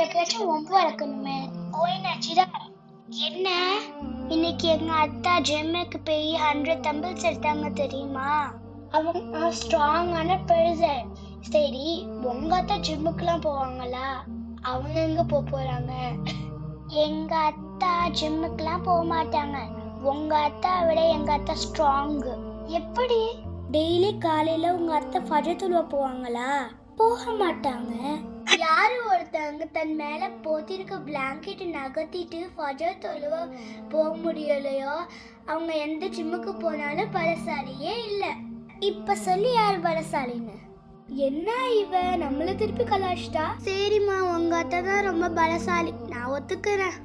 எப்பயாச்சும் ஒம்பு வளர்க்கணுமே ஓய் என்ன? இன்னைக்கு எங்க அத்தா ஜிம்முக்கு போய் ஹண்ட்ரட் தம்பிள்ஸ் எடுத்தாங்க தெரியுமா? அவங்க ஸ்ட்ராங்கான பெருசன் சரி உங்க அத்தா ஜிம்முக்குலாம் போவாங்களா? அவங்க எங்க போக போறாங்க? எங்க அத்தா ஜிம்முக்குலாம் போக மாட்டாங்க. உங்க அத்தா விட எங்க அத்தா ஸ்ட்ராங் எப்படி? டெய்லி காலையில உங்க அத்தை ஃபஜர் போவாங்களா? போக மாட்டாங்க. ஒருத்தவங்க தன் மேல போத்திருக்க பிளாங்கெட் நகர்த்திட்டு ஃபஜர் தொழுவ போக முடியலையோ? அவங்க எந்த ஜிம்முக்கு போனாலும் பலசாலியே இல்லை. இப்ப சொல்லி யார் பலசாலின்னு? என்ன இவ? நம்மள திருப்பி கலாச்சிட்டா சரிம்மா உங்க அத்தை தான் ரொம்ப பலசாலி. நான் ஒத்துக்கிறேன்.